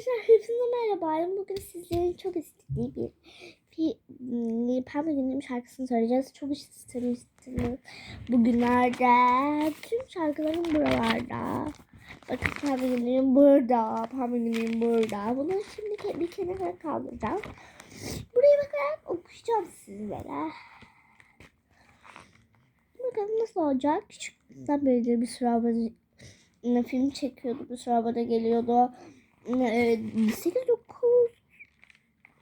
Arkadaşlar hepinize merhaba. Bugün sizlerin çok istediği bir, bir, bir Pembe Günlüğüm şarkısını söyleyeceğiz. Çok istemiştiniz bugünlerde. Tüm şarkılarım buralarda. Bakın Pembe Günlüğüm burada. Pembe Günlüğüm burada. Bunu şimdi bir kenara kaldıracağım. Buraya bakarak okuyacağım sizlere. Bakalım nasıl olacak. Küçükten beri bir sürü film çekiyordu. Bir sürü geliyordu. 8 9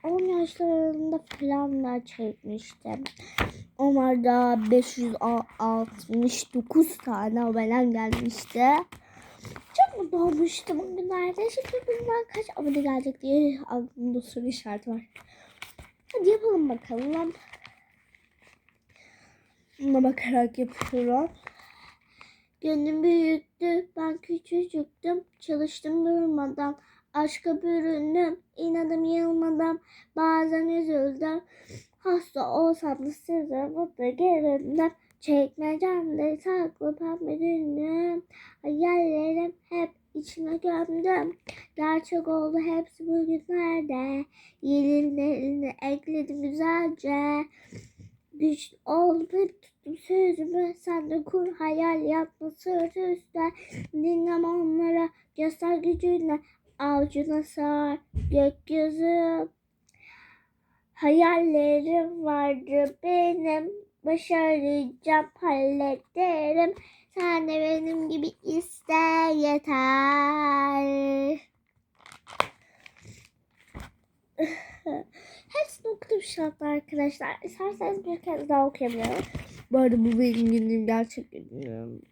10 yaşlarında falan da çekmiştim. Onlarda 569 tane abone gelmişti. Çok mutlu olmuştum günlerde. Şimdi bundan kaç abone gelecek diye aklımda soru işareti var. Hadi yapalım bakalım. Buna bakarak yapıyorum. Gönlüm büyüktü, ben küçücüktüm. Çalıştım durmadan, aşka büründüm. İnadım yılmadım, bazen üzüldüm. Hasta olsam da size mutlu göründüm. Çekmecemde saklı pembe günüm. Hayallerim hep içine gömdüm. Gerçek oldu hepsi bugünlerde. Yenilerini ekledim güzelce. Güç ol bir tuttum sözümü sen de kur hayal yapma sırtı üstte dinleme onlara göster gücünle avucuna sar gökyüzü hayallerim vardı benim başaracağım hallederim sen de benim gibi iste yeter Hepsini okudum şu anda arkadaşlar. İsterseniz bir kez daha okuyabilirim. Bu arada bu benim günlüğüm gerçek günlüğüm.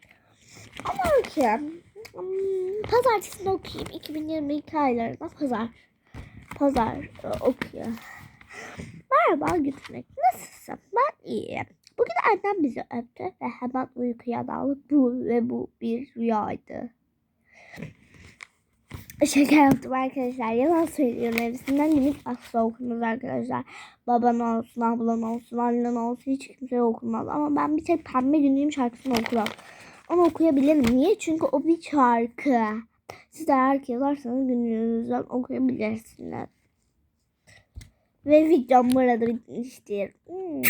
Ama okuyayım. Hmm, Pazartesini okuyayım. 2022 aylarında pazar. Pazar e, okuyayım. Merhaba Gülmek. Nasılsın? Ben iyiyim. Bugün annem bizi öptü ve hemen uykuya daldık. Bu ve bu bir rüyaydı. Şaka yaptım arkadaşlar. Yalan söylüyorum. Hepsinden limit asla okunmaz arkadaşlar. Baban olsun, ablan olsun, annen olsun hiç kimseye okunmaz. Ama ben bir tek Pembe Günlüğüm şarkısını okurum. Onu okuyabilirim. Niye? Çünkü o bir şarkı. Siz de eğer yazarsanız günlüğünüzden okuyabilirsiniz. Ve videom burada bitmiştir. Hmm.